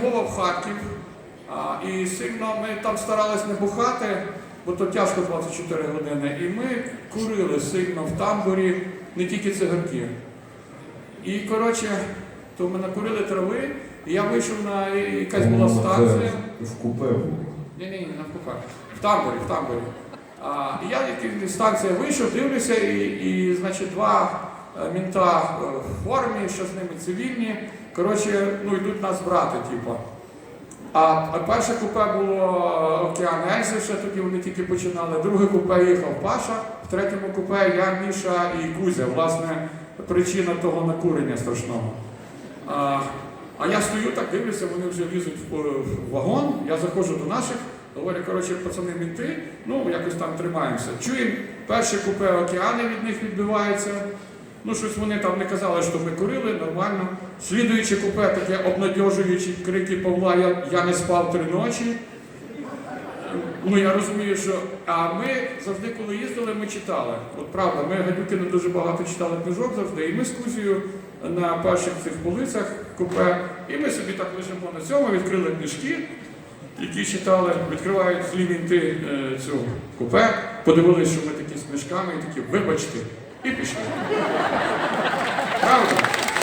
Львова в Харків. А, і сильно ми там старались не бухати, бо то тяжко 24 години. І ми курили сильно в тамбурі, не тільки цигарки. І коротше, то ми накурили трави, і я вийшов на якась була станція. В купе було. Ні, ні, ні, навпаки. В тамбурі, в тамбурі. А, і я якась станція вийшов, дивлюся, і, і значить, два мінта е, в формі, що з ними цивільні. Коротше, ну йдуть нас брати, типу. А, перше купе було е, Океан Ельзи, ще тоді вони тільки починали. Друге купе їхав Паша, в третьому купе я, Міша і Кузя. Власне, причина того накурення страшного. А, я стою так, дивлюся, вони вже лізуть в вагон, я заходжу до наших, говорю, коротше, пацани мінти, ну якось там тримаємося. Чуємо, перше купе океани від них відбивається. Ну, щось вони там не казали, що ми курили, нормально. Слідуюче купе таке обнадьожуючі крики Павла, я, я не спав три ночі. Ну я розумію, що а ми завжди, коли їздили, ми читали. От правда, ми гадюки не дуже багато читали книжок завжди, і ми з Кузією на перших цих полицях купе, і ми собі так лежимо на цьому, відкрили книжки, які читали, відкривають злі мінти е, цю купе, подивилися, що ми такі з книжками, і такі, вибачте, і пішли. Правда?